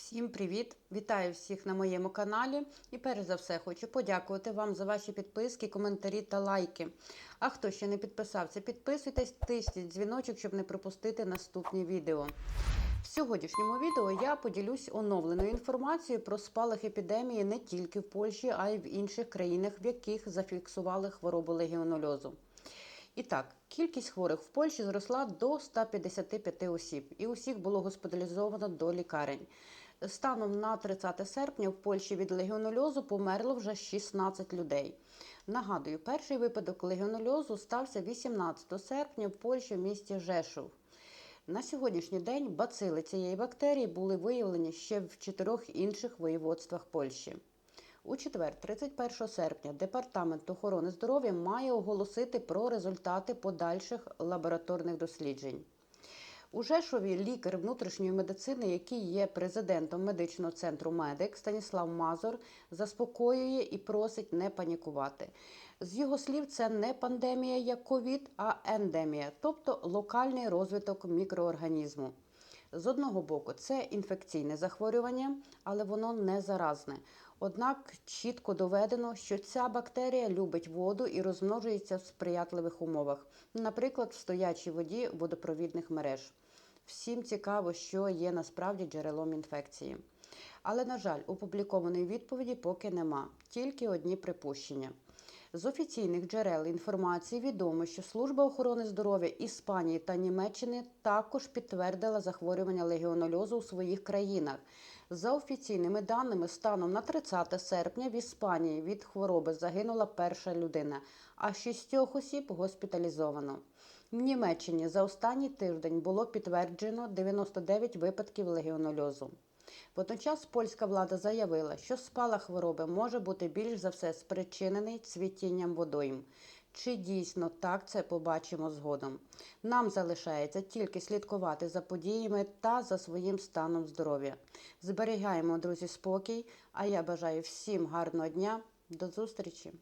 Всім привіт! Вітаю всіх на моєму каналі. І перш за все хочу подякувати вам за ваші підписки, коментарі та лайки. А хто ще не підписався, підписуйтесь, тисніть дзвіночок, щоб не пропустити наступні відео. В сьогоднішньому відео я поділюсь оновленою інформацією про спалах епідемії не тільки в Польщі, а й в інших країнах, в яких зафіксували хворобу легіонольозу. І так, кількість хворих в Польщі зросла до 155 осіб, і усіх було госпіталізовано до лікарень. Станом на 30 серпня в Польщі від легіонольозу померло вже 16 людей. Нагадую, перший випадок легіонольозу стався 18 серпня в Польщі в місті Жешув. На сьогоднішній день бацили цієї бактерії були виявлені ще в чотирьох інших воєводствах Польщі. У четвер, 31 серпня, Департамент охорони здоров'я має оголосити про результати подальших лабораторних досліджень. У Жешові лікар внутрішньої медицини, який є президентом медичного центру Медик Станіслав Мазур, заспокоює і просить не панікувати. З його слів, це не пандемія як ковід, а ендемія, тобто локальний розвиток мікроорганізму. З одного боку, це інфекційне захворювання, але воно не заразне. Однак чітко доведено, що ця бактерія любить воду і розмножується в сприятливих умовах, наприклад, в стоячій воді водопровідних мереж. Всім цікаво, що є насправді джерелом інфекції. Але, на жаль, опублікованої відповіді поки нема, тільки одні припущення. З офіційних джерел інформації відомо, що Служба охорони здоров'я Іспанії та Німеччини також підтвердила захворювання легіонольозу у своїх країнах. За офіційними даними, станом на 30 серпня в Іспанії від хвороби загинула перша людина, а шістьох осіб госпіталізовано. В Німеччині за останній тиждень було підтверджено 99 випадків легіонольозу. Водночас польська влада заявила, що спалах хвороби може бути більш за все спричинений цвітінням водойм. Чи дійсно так це побачимо згодом? Нам залишається тільки слідкувати за подіями та за своїм станом здоров'я. Зберігаємо, друзі, спокій. А я бажаю всім гарного дня. До зустрічі!